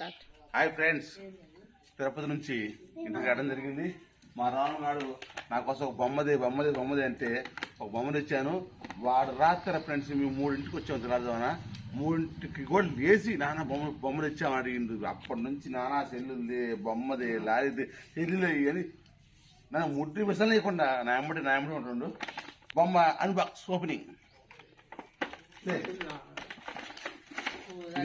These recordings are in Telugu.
Hi friends. తిరుపతి నుంచి ఇంటికి రావడం జరిగింది. మా రానుగాడు నా కోసం ఒక బొమ్మది బొమ్మది బొమ్మది అంటే ఒక బొమ్మ ఇచ్చాను వాడు రాత్రి ఫ్రెండ్స్ మేము మూడింటికి వచ్చాము తెల్లారుజామున మూడింటికి కూడా లేచి నాన్న బొమ్మ బొమ్మ ఇచ్చాము అడిగింది అప్పటి నుంచి నానా సెల్లుంది బొమ్మది లారీది సెల్లులు అని నా ముట్టి విషయం లేకుండా నా ఎమ్మటి నా ఎమ్మటి ఉంటుండు. బొమ్మ అన్బాక్స్ ఓపెనింగ్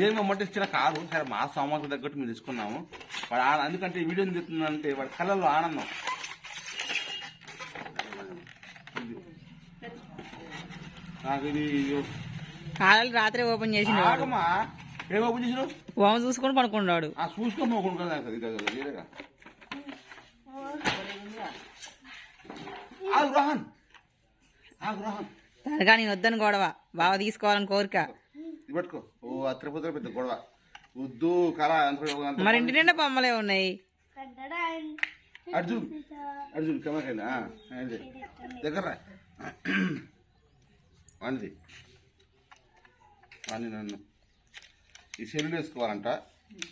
ఇదేం అమ్మంటే ఇచ్చిన కాదు. సరే మా సామాన్లు తగ్గట్టు మేము తీసుకున్నాము. వాడు ఆ- ఎందుకంటే వీడియో చెప్తుందంటే వాడి కళ్ళల్లో ఆనందం. నాకు ఇది కాలాలు రాత్రి ఓపెన్ ఆగమ్మా. ఏం ఓపెన్ చేసినావు బొమ్మ చూసుకొని పడుకున్నాడు ఆ చూసుకోమోకుండా ఆగు రోహన్. ఆగు రోహన్. దానిగా నేను వద్దని గొడవ. బావ తీసుకోవాలని కోరిక. ఇది పట్టుకో. ఓ ఆ తిరుపతిలో పెద్ద గొడవ. వద్దు కళ అంత మరి ఇంటి నిండా బొమ్మలే ఉన్నాయి. అర్జున్ అర్జున్ కమకండి దగ్గర రా. వాణిది వాణి నన్ను. ఈ సెల్లు వేసుకోవాలంట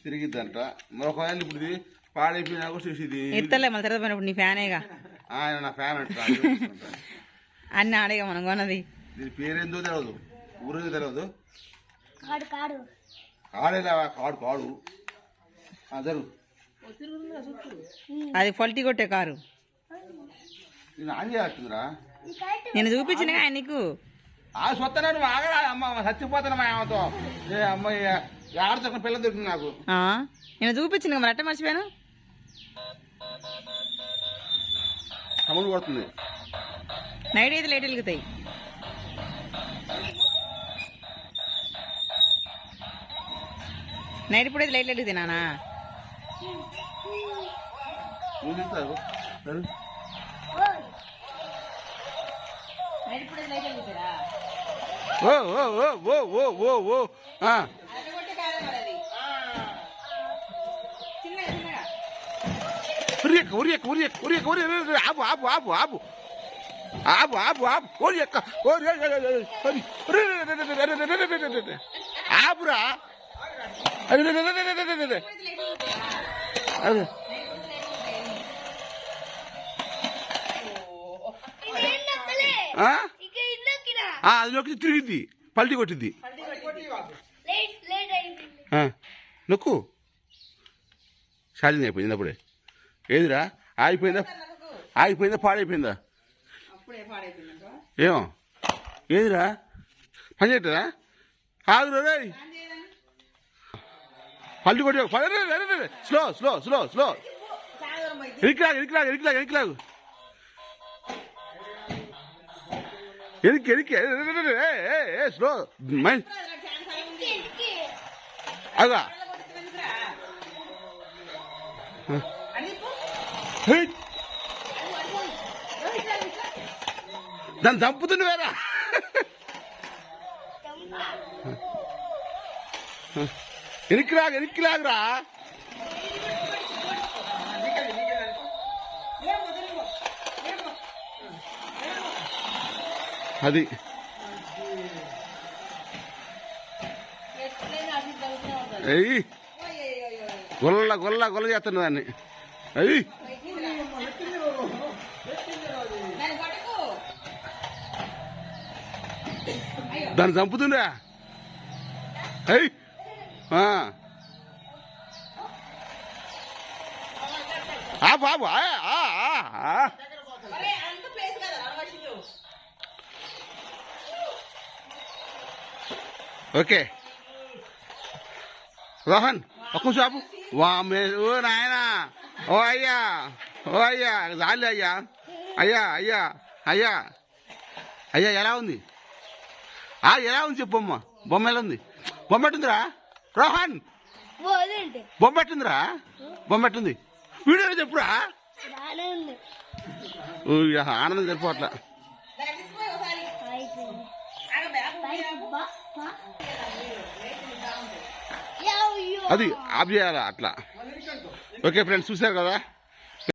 తిరిగిద్దంట. మరి ఒకవేళ ఇప్పుడు ఇది పాడైపోయినా కూడా చూసి ఇది ఎత్తలే మళ్ళీ తర్వాత పోయినప్పుడు నీ ఫ్యానేగా ఆయన నా ఫ్యాన్ అంట అన్ని ఆడేగా మనం కొన్నది. దీని పేరేందో తెలియదు ఊరేదో తెలియదు కాడు కాడు. కాడేలా కాడు అది పొలిటి కొట్టే కారు. నేను ఆయన నీకు. ఆ సొత్తనాడు ఆగరా అమ్మ చచ్చిపోతున్నా మా ఆమెతో ఏ అమ్మాయి ఆడతో పిల్ల దొరికింది నాకు. ఆ, నేను చూపించిన మరి అట్ట మర్చిపోయాను? తమ్ముడు కొడుతుంది. నైట్ అయితే లేట్ వెలుగుతాయి. నైట్ ఇప్పుడు లైట్ వెలుగుతాయి నానా నువ్వు తింటావు సరే ఓ ఓ ఓ ఓ ఓ ఓ ఓ ఆ. ఉరియక్క ఉరియక్క ఉరియక్క ఉరియక్క ఉరియక్క ఆపు ఆపు ఆపు ఆపు ఆపు ఆపు ఆపు ఉరియక్క ఆపురా ఆ, అది నొక్కి తిరిగిద్ది. పల్టీ కొట్టిద్ది. ఆ, నొక్కు. ఛార్జింగ్ అయిపోయింది అప్పుడే. ఏదిరా? ఆగిపోయిందా? ఆగిపోయిందా? పాడైపోయిందా? ఏమో. ఏదిరా? పని చేయటరా ఆగురా పల్టీ కొట్టి. స్లో స్లో స్లో స్లో ఎరికిలాగు ఎరికిలాగు ఎరికిలాగు ఎరికిలాగు ఎరికి ఎరికి స్లో మైండ్ హే! దాన్ని చంపుతుంది వేరా. ఎనికిలాగు ఎనికిలాగురా అది. ఎయ్యి గొల్ల గొల్ల గొల్ల చేస్తున్న దాన్ని. అయ్యి దాన్ని చంపుతుందా అయ్యి ఆపు ఆపు. ఓకే. రోహన్ ఒక్క నిమిషం ఆపు. వా మే- ఓ నాయనా. ఓ అయ్యా ఓ అయ్యా చాలు అయ్యా. అయ్యా అయ్యా అయ్యా. అయ్యా ఎలా ఉంది? ఆ ఎలా ఉంది చెప్పు బొమ్మ బొమ్మ ఎలా ఉంది? బొమ్మ ఎట్టుందిరా? రోహన్! పోదండి బొమ్మ ఎట్టుందిరా? బొమ్మ ఎట్టుంది? వీడియోలో చెప్పురా? ఆనందం యో. అది ఆఫ్ చేయాలా అట్లా? ఓకే ఫ్రెండ్స్ చూశారు కదా?